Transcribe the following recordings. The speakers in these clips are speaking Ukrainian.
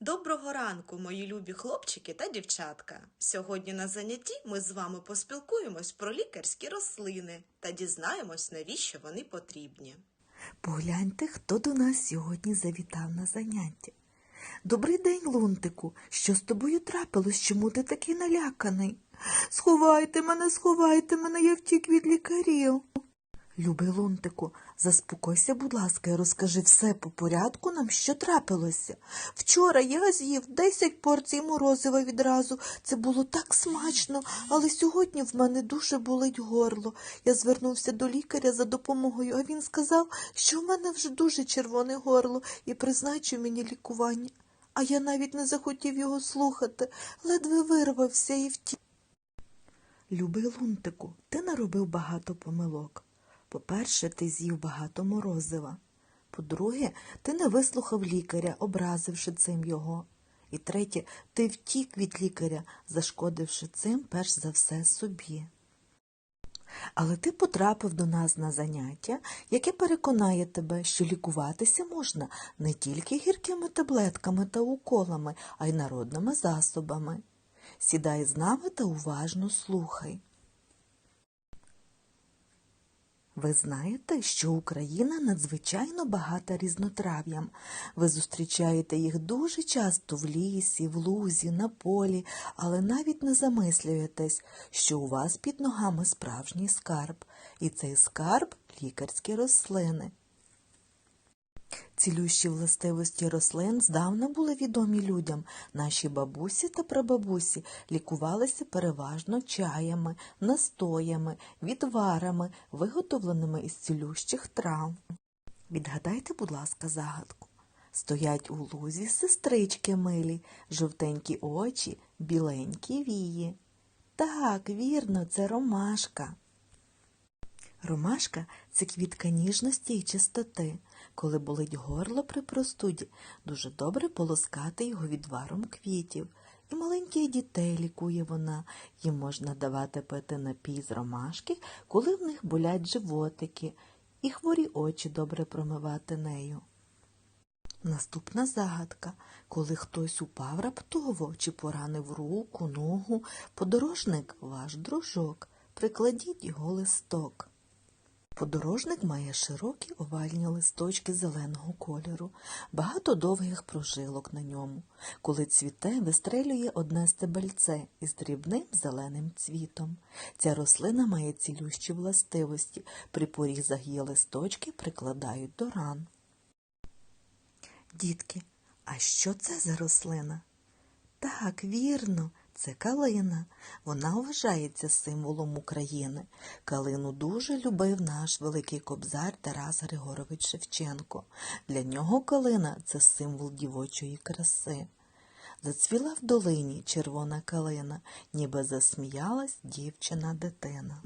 Доброго ранку, мої любі хлопчики та дівчатка. Сьогодні на занятті ми з вами поспілкуємось про лікарські рослини та дізнаємось, навіщо вони потрібні. Погляньте, хто до нас сьогодні завітав на заняття. Добрий день, Лунтику. Що з тобою трапилось? Чому ти такий наляканий? Сховайте мене, сховайте мене, я втік від лікарів. Любий Лунтику, заспокойся, будь ласка, і розкажи все по порядку нам, що трапилося. Вчора я з'їв 10 порцій морозива відразу. Це було так смачно, але сьогодні в мене дуже болить горло. Я звернувся до лікаря за допомогою, а він сказав, що в мене вже дуже червоне горло і призначив мені лікування. А я навіть не захотів його слухати, ледве вирвався і втік. Любий Лунтику, ти наробив багато помилок. По-перше, ти з'їв багато морозива. По-друге, ти не вислухав лікаря, образивши цим його. І третє, ти втік від лікаря, зашкодивши цим перш за все собі. Але ти потрапив до нас на заняття, яке переконає тебе, що лікуватися можна не тільки гіркими таблетками та уколами, а й народними засобами. Сідай з нами та уважно слухай. Ви знаєте, що Україна надзвичайно багата різнотрав'ям. Ви зустрічаєте їх дуже часто в лісі, в лузі, на полі, але навіть не замислюєтесь, що у вас під ногами справжній скарб, і цей скарб лікарські рослини. Цілющі властивості рослин здавна були відомі людям. Наші бабусі та прабабусі лікувалися переважно чаями, настоями, відварами, виготовленими із цілющих трав. Відгадайте, будь ласка, загадку. Стоять у лузі сестрички милі, жовтенькі очі, біленькі вії. Так, вірно, це ромашка. Ромашка це квітка ніжності і чистоти. Коли болить горло при простуді, дуже добре полоскати його відваром квітів. І маленьких дітей лікує вона. Їм можна давати пити напій з ромашки, коли в них болять животики, і хворі очі добре промивати нею. Наступна загадка. Коли хтось упав раптово чи поранив руку, ногу, подорожник ваш дружок, прикладіть його листок. Подорожник має широкі овальні листочки зеленого кольору, багато довгих прожилок на ньому. Коли цвіте, вистрелює одне стебельце із дрібним зеленим цвітом. Ця рослина має цілющі властивості. При порізах її листочки прикладають до ран. Дітки, а що це за рослина? Так, вірно, це калина. Вона вважається символом України. Калину дуже любив наш великий кобзар Тарас Григорович Шевченко. Для нього калина це символ дівочої краси. Зацвіла в долині червона калина, ніби засміялась дівчина-дитина.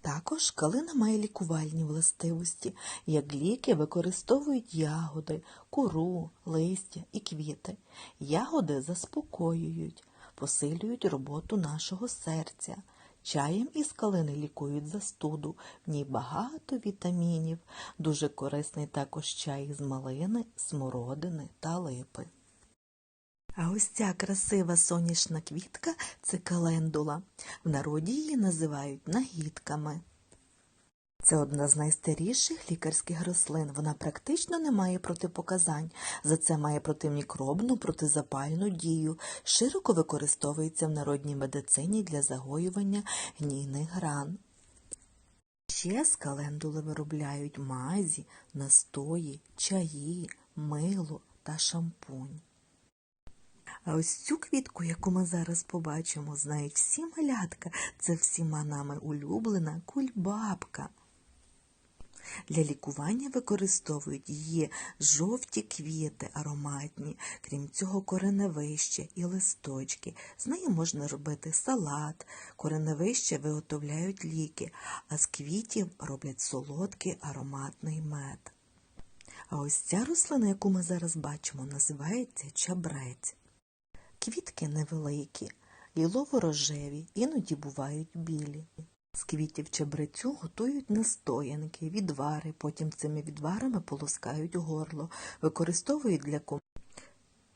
Також калина має лікувальні властивості. Як ліки використовують ягоди, кору, листя і квіти. Ягоди заспокоюють, посилюють роботу нашого серця. Чаєм із калини лікують застуду, в ній багато вітамінів. Дуже корисний також чай з малини, смородини та липи. А ось ця красива сонячна квітка це календула. В народі її називають нагідками. Це одна з найстаріших лікарських рослин. Вона практично не має протипоказань. За це має протимікробну, протизапальну дію. Широко використовується в народній медицині для загоювання гнійних ран. Ще з календули виробляють мазі, настої, чаї, мило та шампунь. А ось цю квітку, яку ми зараз побачимо, знають всі малятка. Це всіма нами улюблена кульбабка. Для лікування використовують її жовті квіти ароматні, крім цього кореневище і листочки. З неї можна робити салат, кореневище виготовляють ліки, а з квітів роблять солодкий ароматний мед. А ось ця рослина, яку ми зараз бачимо, називається чабрець. Квітки невеликі, лілово-рожеві, іноді бувають білі. З квітів чебрецю готують настоянки, відвари, потім цими відварами полоскають горло, використовують для ком...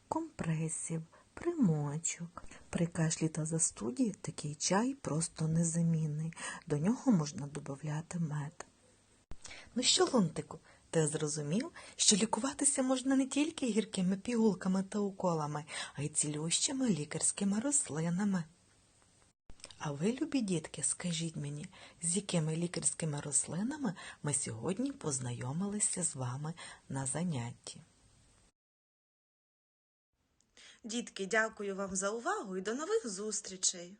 компресів, примочок. При кашлі та застуді такий чай просто незамінний. До нього можна додати мед. Ну що, Лунтику, ти зрозумів, що лікуватися можна не тільки гіркими пігулками та уколами, а й цілющими лікарськими рослинами. А ви, любі дітки, скажіть мені, з якими лікарськими рослинами ми сьогодні познайомилися з вами на занятті? Дітки, дякую вам за увагу і до нових зустрічей!